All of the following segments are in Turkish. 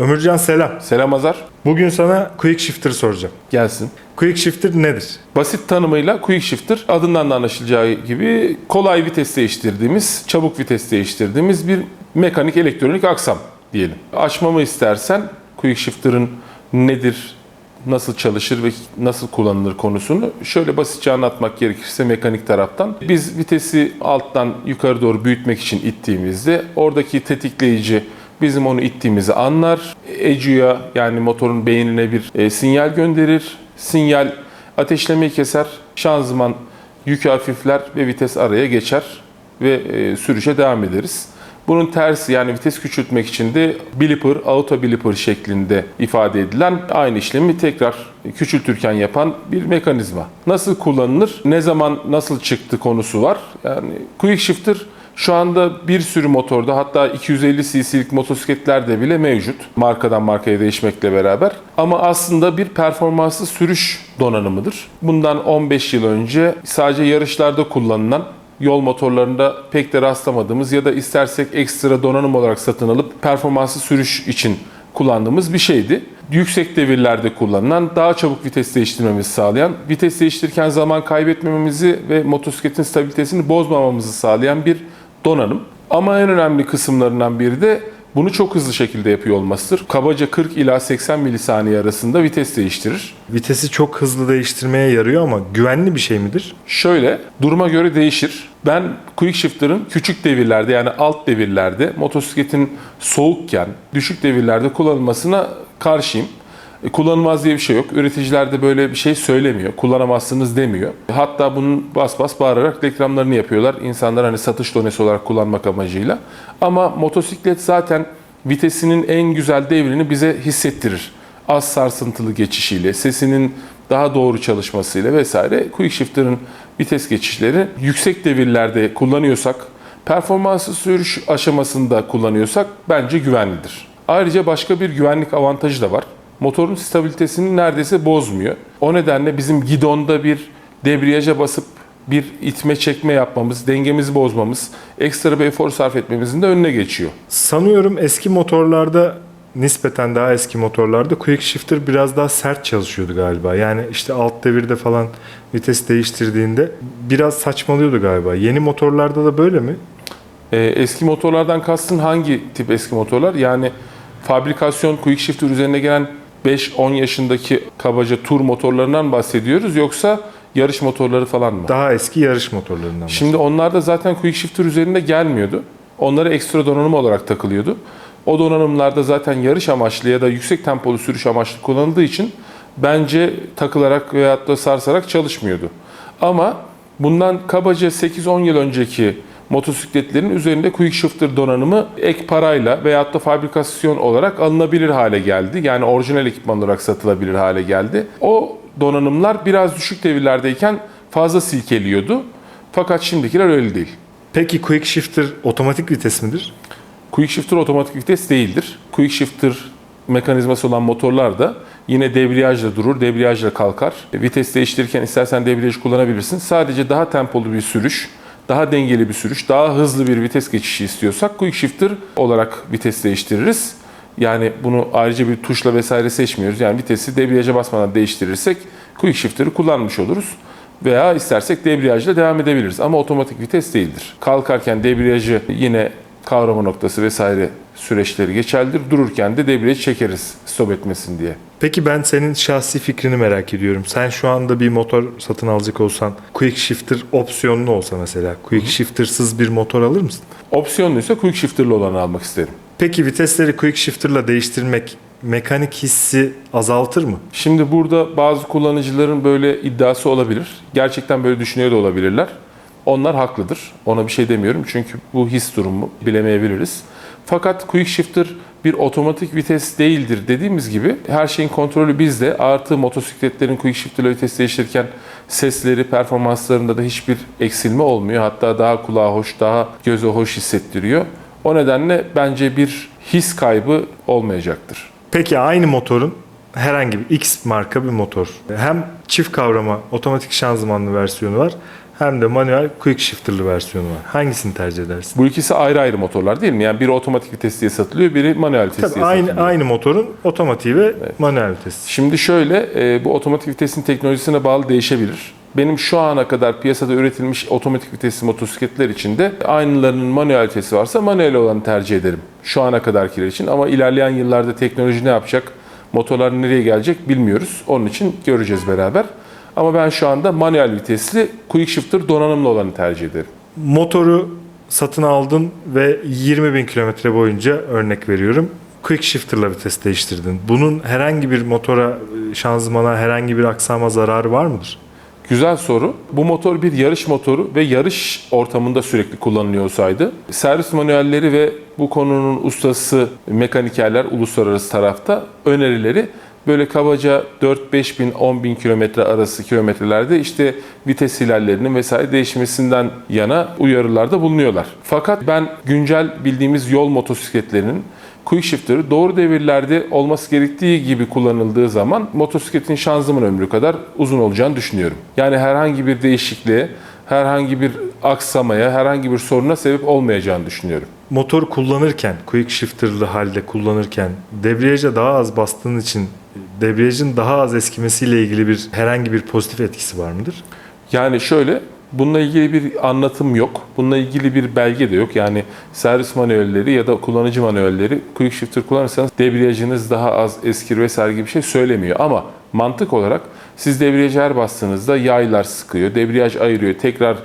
Ömürcan selam. Selam Azar. Bugün sana Quick Shifter soracağım. Gelsin. Quick Shifter nedir? Basit tanımıyla Quick Shifter adından da anlaşılacağı gibi kolay vites değiştirdiğimiz, çabuk vites değiştirdiğimiz bir mekanik elektronik aksam diyelim. Açmamı istersen Quick Shifter'ın nedir, nasıl çalışır ve nasıl kullanılır konusunu şöyle basitçe anlatmak gerekirse mekanik taraftan. Biz vitesi alttan yukarı doğru büyütmek için ittiğimizde oradaki tetikleyici bizim onu ittiğimizi anlar. ECU'ya yani motorun beynine bir e, sinyal gönderir. Sinyal ateşlemeyi keser. Şanzıman yükü hafifler ve vites araya geçer ve e, sürüşe devam ederiz. Bunun tersi yani vites küçültmek için de blipper, auto blipper şeklinde ifade edilen aynı işlemi tekrar küçültürken yapan bir mekanizma. Nasıl kullanılır, ne zaman nasıl çıktı konusu var. Yani quick shifter şu anda bir sürü motorda hatta 250 cc'lik motosikletlerde bile mevcut. Markadan markaya değişmekle beraber. Ama aslında bir performanslı sürüş donanımıdır. Bundan 15 yıl önce sadece yarışlarda kullanılan yol motorlarında pek de rastlamadığımız ya da istersek ekstra donanım olarak satın alıp performanslı sürüş için kullandığımız bir şeydi. Yüksek devirlerde kullanılan, daha çabuk vites değiştirmemizi sağlayan, vites değiştirirken zaman kaybetmememizi ve motosikletin stabilitesini bozmamamızı sağlayan bir donanım. Ama en önemli kısımlarından biri de bunu çok hızlı şekilde yapıyor olmasıdır. Kabaca 40 ila 80 milisaniye arasında vites değiştirir. Vitesi çok hızlı değiştirmeye yarıyor ama güvenli bir şey midir? Şöyle, duruma göre değişir. Ben quick shifter'ın küçük devirlerde yani alt devirlerde motosikletin soğukken düşük devirlerde kullanılmasına karşıyım. E, Kullanılmaz diye bir şey yok. Üreticiler de böyle bir şey söylemiyor. Kullanamazsınız demiyor. Hatta bunun bas bas bağırarak reklamlarını yapıyorlar. İnsanlar hani satış donesi olarak kullanmak amacıyla. Ama motosiklet zaten vitesinin en güzel devrini bize hissettirir. Az sarsıntılı geçişiyle, sesinin daha doğru çalışmasıyla vesaire Quick Shifter'ın vites geçişleri yüksek devirlerde kullanıyorsak, performanslı sürüş aşamasında kullanıyorsak bence güvenlidir. Ayrıca başka bir güvenlik avantajı da var. Motorun stabilitesini neredeyse bozmuyor. O nedenle bizim gidonda bir debriyaja basıp bir itme çekme yapmamız, dengemizi bozmamız, ekstra bir efor sarf etmemizin de önüne geçiyor. Sanıyorum eski motorlarda nispeten daha eski motorlarda Quick Shifter biraz daha sert çalışıyordu galiba. Yani işte alt devirde falan vites değiştirdiğinde biraz saçmalıyordu galiba. Yeni motorlarda da böyle mi? Ee, eski motorlardan kastın hangi tip eski motorlar? Yani fabrikasyon quick shifter üzerine gelen 5-10 yaşındaki kabaca tur motorlarından bahsediyoruz yoksa yarış motorları falan mı? Daha eski yarış motorlarından. Şimdi onlar da zaten quick shifter üzerinde gelmiyordu. Onlara ekstra donanım olarak takılıyordu. O donanımlarda zaten yarış amaçlı ya da yüksek tempolu sürüş amaçlı kullanıldığı için bence takılarak veyahut da sarsarak çalışmıyordu. Ama bundan kabaca 8-10 yıl önceki motosikletlerin üzerinde quick shifter donanımı ek parayla veyahut da fabrikasyon olarak alınabilir hale geldi. Yani orijinal ekipman olarak satılabilir hale geldi. O donanımlar biraz düşük devirlerdeyken fazla silkeliyordu. Fakat şimdikiler öyle değil. Peki Quick Shifter otomatik vites midir? Quick shifter otomatik vites değildir. Quick shifter mekanizması olan motorlar da yine debriyajla durur, debriyajla kalkar. Vites değiştirirken istersen debriyaj kullanabilirsin. Sadece daha tempolu bir sürüş, daha dengeli bir sürüş, daha hızlı bir vites geçişi istiyorsak quick shifter olarak vites değiştiririz. Yani bunu ayrıca bir tuşla vesaire seçmiyoruz. Yani vitesi debriyaja basmadan değiştirirsek quick shifter'ı kullanmış oluruz. Veya istersek debriyajla devam edebiliriz. Ama otomatik vites değildir. Kalkarken debriyajı yine kavrama noktası vesaire süreçleri geçerlidir. Dururken de debriyajı çekeriz stop etmesin diye. Peki ben senin şahsi fikrini merak ediyorum. Sen şu anda bir motor satın alacak olsan Quick Shifter opsiyonlu olsa mesela Quick Shifter'sız bir motor alır mısın? Opsiyonluysa quick shifter'lı olanı almak isterim. Peki vitesleri Quick Shifter'la değiştirmek mekanik hissi azaltır mı? Şimdi burada bazı kullanıcıların böyle iddiası olabilir. Gerçekten böyle düşünüyor da olabilirler. Onlar haklıdır. Ona bir şey demiyorum çünkü bu his durumu bilemeyebiliriz. Fakat quick shifter bir otomatik vites değildir dediğimiz gibi her şeyin kontrolü bizde. Artı motosikletlerin quick shifter vites değiştirirken sesleri, performanslarında da hiçbir eksilme olmuyor. Hatta daha kulağa hoş, daha göze hoş hissettiriyor. O nedenle bence bir his kaybı olmayacaktır. Peki aynı motorun herhangi bir X marka bir motor. Hem çift kavrama otomatik şanzımanlı versiyonu var hem de manuel quick shifter'lı versiyonu var. Hangisini tercih edersin? Bu ikisi ayrı ayrı motorlar değil mi? Yani biri otomatik vites diye satılıyor, biri manuel vites Tabii diye aynı satılıyor. aynı motorun otomatiği ve manuel vitesi. Şimdi şöyle, e, bu otomatik vitesin teknolojisine bağlı değişebilir. Benim şu ana kadar piyasada üretilmiş otomatik vitesli motosikletler için de aynılarının manuel vitesi varsa manuel olanı tercih ederim. Şu ana kadarkiler için ama ilerleyen yıllarda teknoloji ne yapacak, motorlar nereye gelecek bilmiyoruz. Onun için göreceğiz beraber. Ama ben şu anda manuel vitesli quick shifter donanımlı olanı tercih ederim. Motoru satın aldın ve 20 bin kilometre boyunca örnek veriyorum. Quick shifter'la vites değiştirdin. Bunun herhangi bir motora, şanzımana, herhangi bir aksama zararı var mıdır? Güzel soru. Bu motor bir yarış motoru ve yarış ortamında sürekli kullanılıyor olsaydı servis manuelleri ve bu konunun ustası mekanikerler uluslararası tarafta önerileri böyle kabaca 4-5 bin 10 bin kilometre arası kilometrelerde işte vites hilallerinin vesaire değişmesinden yana uyarılarda bulunuyorlar. Fakat ben güncel bildiğimiz yol motosikletlerinin Quick Shifter'ı doğru devirlerde olması gerektiği gibi kullanıldığı zaman motosikletin şanzıman ömrü kadar uzun olacağını düşünüyorum. Yani herhangi bir değişikliğe, herhangi bir aksamaya, herhangi bir soruna sebep olmayacağını düşünüyorum. Motor kullanırken, quick shifter'lı halde kullanırken debriyaja daha az bastığın için debriyajın daha az eskimesiyle ilgili bir herhangi bir pozitif etkisi var mıdır? Yani şöyle, bununla ilgili bir anlatım yok. Bununla ilgili bir belge de yok. Yani servis manuelleri ya da kullanıcı manuelleri quick shifter kullanırsanız debriyajınız daha az eskir vesaire gibi bir şey söylemiyor. Ama mantık olarak siz debriyajı her bastığınızda yaylar sıkıyor, debriyaj ayırıyor. Tekrar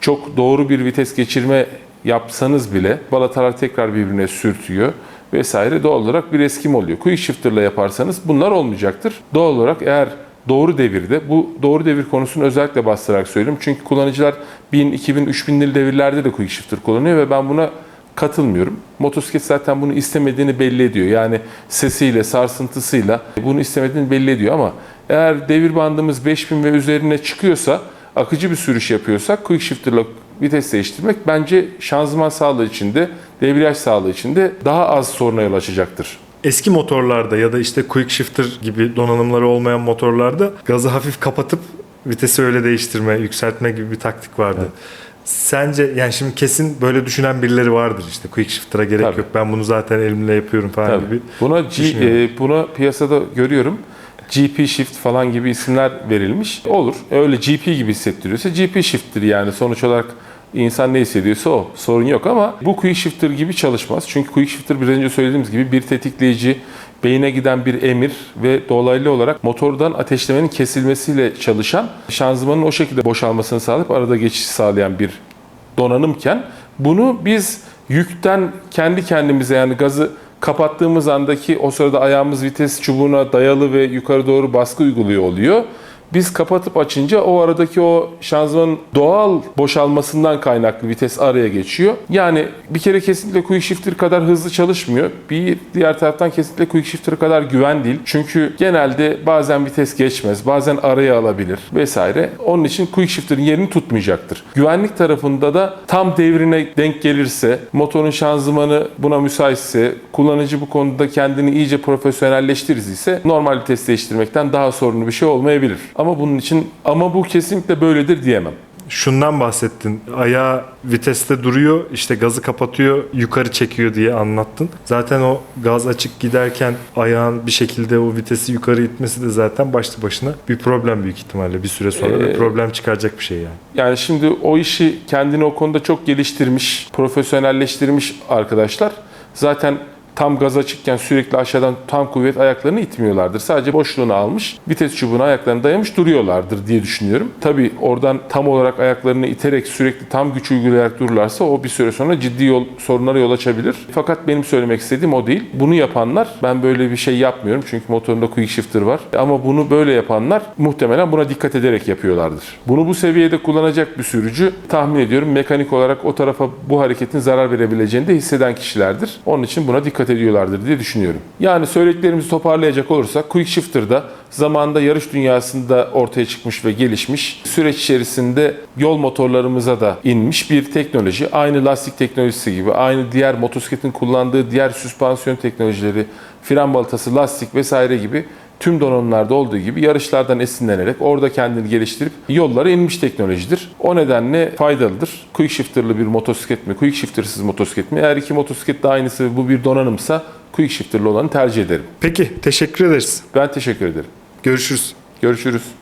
çok doğru bir vites geçirme yapsanız bile balatalar tekrar birbirine sürtüyor vesaire doğal olarak bir eskim oluyor. Quick shifter'la yaparsanız bunlar olmayacaktır. Doğal olarak eğer doğru devirde, bu doğru devir konusunu özellikle bastırarak söylüyorum. Çünkü kullanıcılar 1000, 2000, 3000'li devirlerde de quick shifter kullanıyor ve ben buna katılmıyorum. Motosiklet zaten bunu istemediğini belli ediyor. Yani sesiyle, sarsıntısıyla bunu istemediğini belli ediyor ama eğer devir bandımız 5000 ve üzerine çıkıyorsa, akıcı bir sürüş yapıyorsak quick shifter'la vites değiştirmek bence şanzıman sağlığı içinde, debriyaj sağlığı içinde daha az soruna yol açacaktır. Eski motorlarda ya da işte quick shifter gibi donanımları olmayan motorlarda gazı hafif kapatıp vitesi öyle değiştirme, yükseltme gibi bir taktik vardı. Sence yani şimdi kesin böyle düşünen birileri vardır işte quick shifter'a gerek Tabii. yok ben bunu zaten elimle yapıyorum falan Tabii. gibi. Buna G, e, buna piyasada görüyorum. GP Shift falan gibi isimler verilmiş. Olur. Öyle GP gibi hissettiriyorsa GP Shift'tir yani sonuç olarak insan ne hissediyorsa o. Sorun yok ama bu Quick Shifter gibi çalışmaz. Çünkü Quick Shifter biraz önce söylediğimiz gibi bir tetikleyici, beyine giden bir emir ve dolaylı olarak motordan ateşlemenin kesilmesiyle çalışan, şanzımanın o şekilde boşalmasını sağlayıp arada geçiş sağlayan bir donanımken bunu biz yükten kendi kendimize yani gazı kapattığımız andaki o sırada ayağımız vites çubuğuna dayalı ve yukarı doğru baskı uyguluyor oluyor. Biz kapatıp açınca o aradaki o şanzımanın doğal boşalmasından kaynaklı vites araya geçiyor. Yani bir kere kesinlikle quick shifter kadar hızlı çalışmıyor. Bir diğer taraftan kesinlikle quick shifter kadar güven değil. Çünkü genelde bazen vites geçmez, bazen araya alabilir vesaire. Onun için quick shifter'ın yerini tutmayacaktır. Güvenlik tarafında da tam devrine denk gelirse, motorun şanzımanı buna müsaitse, kullanıcı bu konuda kendini iyice profesyonelleştirirse normal vites değiştirmekten daha sorunlu bir şey olmayabilir. Ama bunun için ama bu kesinlikle böyledir diyemem. Şundan bahsettin. Ayağı viteste duruyor, işte gazı kapatıyor, yukarı çekiyor diye anlattın. Zaten o gaz açık giderken ayağın bir şekilde o vitesi yukarı itmesi de zaten başlı başına bir problem büyük ihtimalle bir süre sonra da Ee, problem çıkaracak bir şey yani. Yani şimdi o işi kendini o konuda çok geliştirmiş, profesyonelleştirmiş arkadaşlar zaten tam gaz açıkken sürekli aşağıdan tam kuvvet ayaklarını itmiyorlardır. Sadece boşluğunu almış, vites çubuğuna ayaklarını dayamış duruyorlardır diye düşünüyorum. Tabii oradan tam olarak ayaklarını iterek sürekli tam güç uygulayarak dururlarsa o bir süre sonra ciddi yol sorunlara yol açabilir. Fakat benim söylemek istediğim o değil. Bunu yapanlar ben böyle bir şey yapmıyorum çünkü motorunda quick shifter var. Ama bunu böyle yapanlar muhtemelen buna dikkat ederek yapıyorlardır. Bunu bu seviyede kullanacak bir sürücü tahmin ediyorum mekanik olarak o tarafa bu hareketin zarar verebileceğini de hisseden kişilerdir. Onun için buna dikkat ediyorlardır diye düşünüyorum. Yani söylediklerimizi toparlayacak olursak Quick Shifter'da zamanında yarış dünyasında ortaya çıkmış ve gelişmiş, süreç içerisinde yol motorlarımıza da inmiş bir teknoloji. Aynı lastik teknolojisi gibi, aynı diğer motosikletin kullandığı diğer süspansiyon teknolojileri, fren balatası, lastik vesaire gibi tüm donanımlarda olduğu gibi yarışlardan esinlenerek orada kendini geliştirip yollara inmiş teknolojidir. O nedenle faydalıdır. Quick shifter'lı bir motosiklet mi, quick shifter'sız motosiklet mi? Eğer iki motosiklet de aynısı bu bir donanımsa quick shifter'lı olanı tercih ederim. Peki teşekkür ederiz. Ben teşekkür ederim. Görüşürüz. Görüşürüz.